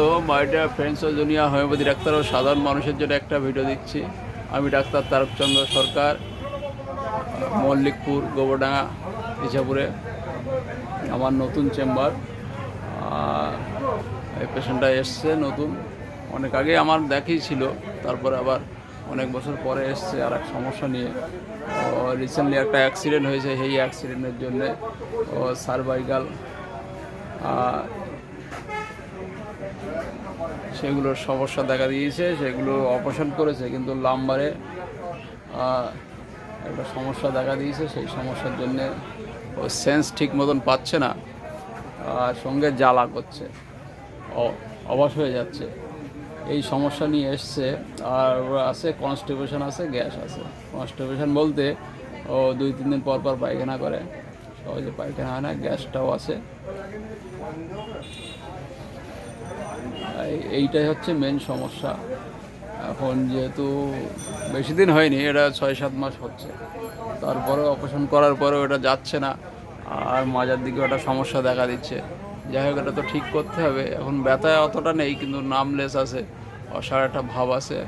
তো my dear friends ও Junya homeopathy doctor ও সাধারণ মানুষের জন্য একটা ভিডিও দিচ্ছি। আমি ডাক্তার তারকচন্দ্র সরকার, মল্লিকপুর, গোবরডাঙ্গা, ইছাপুরে, আমার নতুন চেম্বার। এই পেশেন্টটা এসছে নতুন। অনেক আগে আমার দেখেই ছিল, তারপরে আবার অনেক বছর পরে এসছে আর এক সমস্যা নিয়ে। ও রিসেন্টলি একটা অ্যাক্সিডেন্ট হয়েছে, সেই অ্যাক্সিডেন্টের জন্যে ও সার্ভাইকাল সেগুলোর সমস্যা দেখা দিয়েছে, সেগুলো অপারেশন করেছে, কিন্তু লাম্বারে একটা সমস্যা দেখা দিয়েছে, সেই সমস্যার জন্য ও সেন্স ঠিক মতন পাচ্ছে না, আর সঙ্গে জ্বালা করছে, অ- অবশ হয়ে যাচ্ছে। এই সমস্যা নিয়ে এসছে, আর আছে কনস্টিপেশন আছে গ্যাস আছে। কনস্টিপেশন বলতে ও দুই তিন দিন পর পর পায়খানা করে। সহজে পায়খানা হয় না, গ্যাসটাও আছে। এইটাই হচ্ছে মেন সমস্যা। এখন যেহেতু বেশি দিন হয়নি, এটা ছয় সাত মাস হচ্ছে। তারপরে অপারেশন করার পরেও এটা যাচ্ছে না। আর মাজার দিকে একটা সমস্যা দেখা দিচ্ছে। যাই হোক, এটা তো ঠিক করতে হবে। এখন ব্যথা অতটা নেই, কিন্তু নামলেস আছে, অসার একটা ভাব আছে,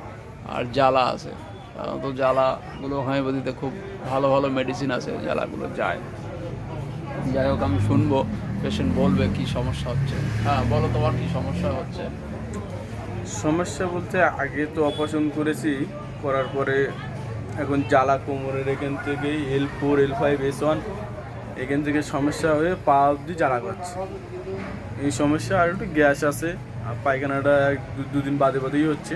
আর জ্বালা আছে। সাধারণত জ্বালাগুলো হোমিওপ্যাথিতে খুব ভালো ভালো মেডিসিন আছে, জ্বালাগুলো যায় যাই হোক আমি শুনব পেশেন্ট বলবে কি সমস্যা হচ্ছে। হ্যাঁ বলো তোমার কি সমস্যা হচ্ছে? সমস্যা বলতে আগে তো অপারেশন করেছি করার পরে এখন জ্বালা কোমরের এখান থেকে L four L five S one এখান থেকে সমস্যা হয়ে পা অবধি জ্বালা করছে। এই সমস্যা আর একটু গ্যাস আছে আর পায়খানাটা দুদিন বাদে বাদেই হচ্ছে।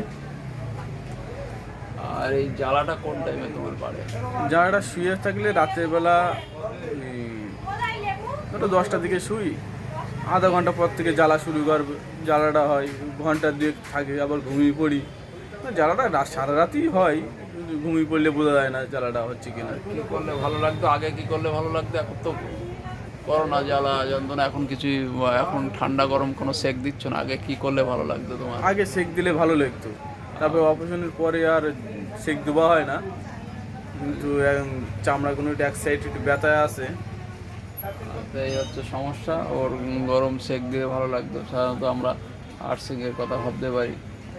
আর এই জ্বালাটা কোন টাইমে তোমার পারে জ্বালাটা শুয়ে থাকলে রাতের বেলা ওটা দশটার দিকে শুই। আধা ঘণ্টা পর থেকে জ্বালা শুরু করবে। জ্বালাটা হয় ঘণ্টা দুয়েক থাকে আবার ঘুমিয়ে পড়ি। জ্বালাটা রা- সারা রাতেই হয় ঘুমিয়ে পড়লে বোঝা যায় না জ্বালাটা হচ্ছে কিনা কি করলে ভালো লাগতো? আগে কি করলে ভালো লাগতো? এখন তো করোনা জ্বালা যন্ত্রণা এখন কিছুই এখন ঠান্ডা গরম কোনো সেক দিচ্ছ না। আগে কি করলে ভালো লাগতো তোমার? আগে সেক দিলে ভালো লাগতো। তারপরে অপারেশনের পরে আর সেক দেওয়া হয় না। কিন্তু চামড়া কোনো একটু এক সাইড একটু ব্যথায় আছে। এই হচ্ছে সমস্যা। ওর গরম সেক দিয়ে ভালো লাগতো। সাধারণত আমরা আর্টসিংয়ের কথা ভাবতে পারি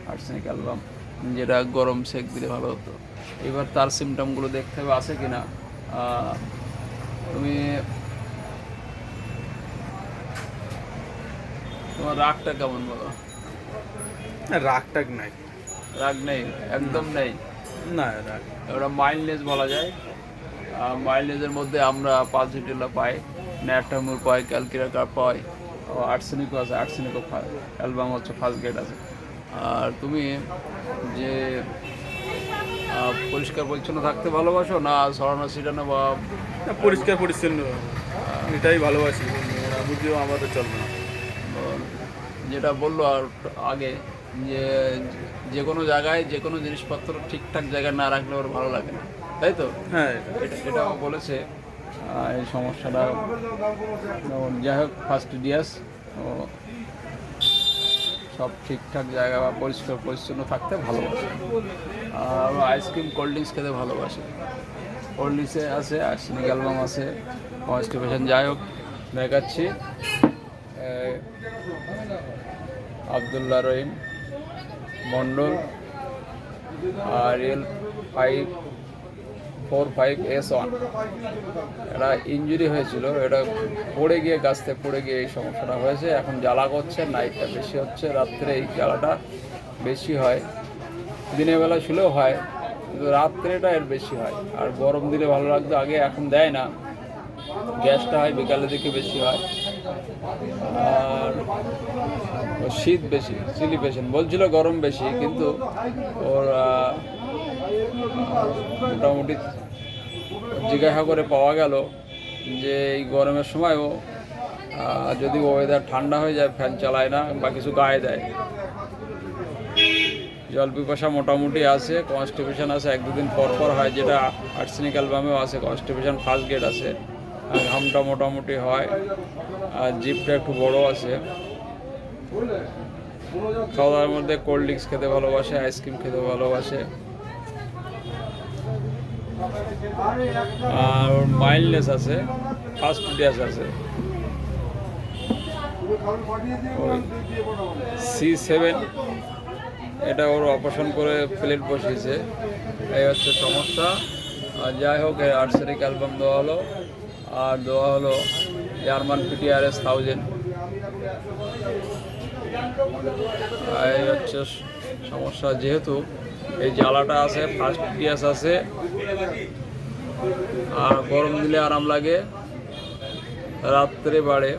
আর্টসিং অ্যালবাম যেটা গরম সেক দিলে ভালো হতো। এবার তার সিমটমগুলো দেখতে হবে আছে কি না তুমি তোমার রাগটা কেমন বলো? রাগ টাগ নাই। রাগ নেই? একদম নেই? না রাগ। ওটা মাইল্ডনেস বলা যায়। মাইল্ডনেসের মধ্যে আমরা পালসিটিলা পাই। ন্যাটামুর পাই ক্যালকিরাকার পাই আর্সেনিকও আছে আর্সেনিকও অ্যালবাম হচ্ছে ফার্স্ট গ্রেড আছে। আর তুমি যে পরিষ্কার পরিচ্ছন্ন থাকতে ভালোবাসো না সরানো ছিটানো বা পরিষ্কার পরিচ্ছন্ন। এটাই ভালোবাসি না বুঝলেও আমাদের চলবে না। যেটা বলল আর আগে যে যে কোনো জায়গায় যে কোনো জিনিসপত্র ঠিকঠাক জায়গায় না রাখলে ওর ভালো লাগে না। তাই তো? হ্যাঁ এটা। এটাও বলেছে। এই সমস্যাটা যাই হোক ফার্স্ট ডিয়াস ও সব ঠিকঠাক জায়গা বা পরিষ্কার পরিচ্ছন্ন থাকতে ভালোবাসে। আর আইসক্রিম কোল্ড ড্রিঙ্কস খেতে ভালোবাসে। কোল্ড ড্রিঙ্কসে আছে আর্সেনিক অ্যালবাম আছে। কনস্টিপেশন যাই হোক দেখাচ্ছি। এই, আবদুল্লাহ রহিম মণ্ডল আর L five four five S one এটা ইঞ্জুরি হয়েছিল, এটা পড়ে গিয়ে, গাছতে পড়ে গিয়ে এই সমস্যাটা হয়েছে। এখন জ্বালা করছে নাইটটা বেশি হচ্ছে, রাত্রে এই জ্বালাটা বেশি হয়। দিনের বেলা শুলেও হয়, কিন্তু রাত্রেটা এর বেশি হয়। আর গরম দিলে ভালো লাগতো, আগে এখন দেয় না। গ্যাসটা হয়, বিকালের দিকে বেশি হয়। আর শীত বেশি চিলি পেশেন্ট বলছিল গরম বেশি, কিন্তু ওর মোটামুটি জিজ্ঞাসা করে পাওয়া গেল যে এই গরমের সময়ও যদি ওয়েদার ঠান্ডা হয়ে যায় ফ্যান চালায় না বা কিছু গায়ে দেয়। জল পিপাসা মোটামুটি আছে কনস্টিপেশন আছে, এক দুদিন পর পর হয়, যেটা আর্সেনিক অ্যালবামেও আছে কনস্টিপেশন ফার্স্ট গেট আছে। ঘামটা মোটামুটি হয়, আর জিপটা একটু বড় আছে। খাওয়া দাওয়ার মধ্যে কোল্ড ড্রিঙ্কস খেতে ভালোবাসে আইসক্রিম খেতে ভালোবাসে। আর মাইল্ডনেস আছে ফার্স্ট ডেস আছে। সি সেভেন এটা ওর অপারেশন করে প্লেট বসিয়েছে। এই হচ্ছে সমস্যা। আর যাই হোক আর্সেনিক অ্যালবাম দেওয়া হলো। আর দেওয়া হলো জার্মান পিটিআরএস থাউজেন্ড এই হচ্ছে সমস্যা যেহেতু এই জ্বালাটা আছে ফার্স্ট পিটিএস আছে। আর গরম দিলে আরাম লাগে। রাত্রে বাড়ে।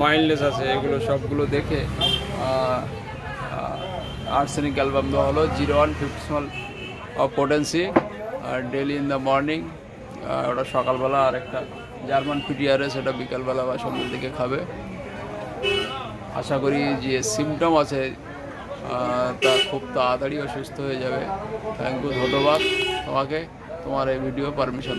মাইন্ডলেস আছে, এগুলো সবগুলো দেখে। আর্সেনিক অ্যালবাম দেওয়া হলো zero one fifty small of potency daily in the morning ওটা সকালবেলা আর একটা জার্মান পিটিআরএস ওটা বিকালবেলা বা সন্ধ্যের দিকে খাবে। আশা করি যে সিমটম আছে তা খুব তাড়াতাড়ি অসুস্থ সুস্থ হয়ে যাবে। থ্যাংক ইউ ধন্যবাদ। তোমাকে তোমার এই ভিডিও পারমিশন